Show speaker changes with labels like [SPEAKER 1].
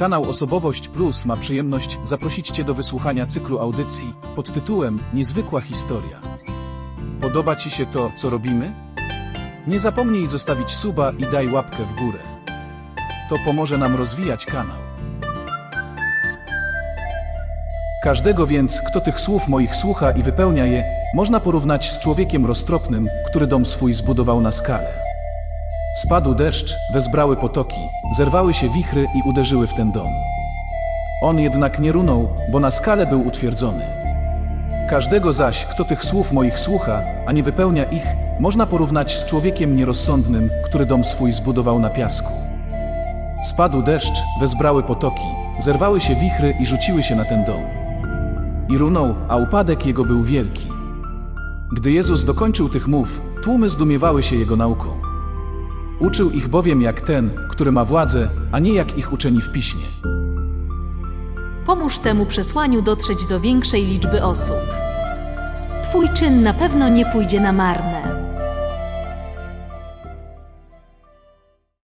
[SPEAKER 1] Kanał Osobowość Plus ma przyjemność zaprosić Cię do wysłuchania cyklu audycji pod tytułem Niezwykła historia. Podoba Ci się to, co robimy? Nie zapomnij zostawić suba i daj łapkę w górę. To pomoże nam rozwijać kanał. Każdego więc, kto tych słów moich słucha i wypełnia je, można porównać z człowiekiem roztropnym, który dom swój zbudował na skalę. Spadł deszcz, wezbrały potoki, zerwały się wichry i uderzyły w ten dom. On jednak nie runął, bo na skale był utwierdzony. Każdego zaś, kto tych słów moich słucha, a nie wypełnia ich, można porównać z człowiekiem nierozsądnym, który dom swój zbudował na piasku. Spadł deszcz, wezbrały potoki, zerwały się wichry i rzuciły się na ten dom. I runął, a upadek jego był wielki. Gdy Jezus dokończył tych mów, tłumy zdumiewały się jego nauką. Uczył ich bowiem jak ten, który ma władzę, a nie jak ich uczeni w piśmie.
[SPEAKER 2] Pomóż temu przesłaniu dotrzeć do większej liczby osób. Twój czyn na pewno nie pójdzie na marne.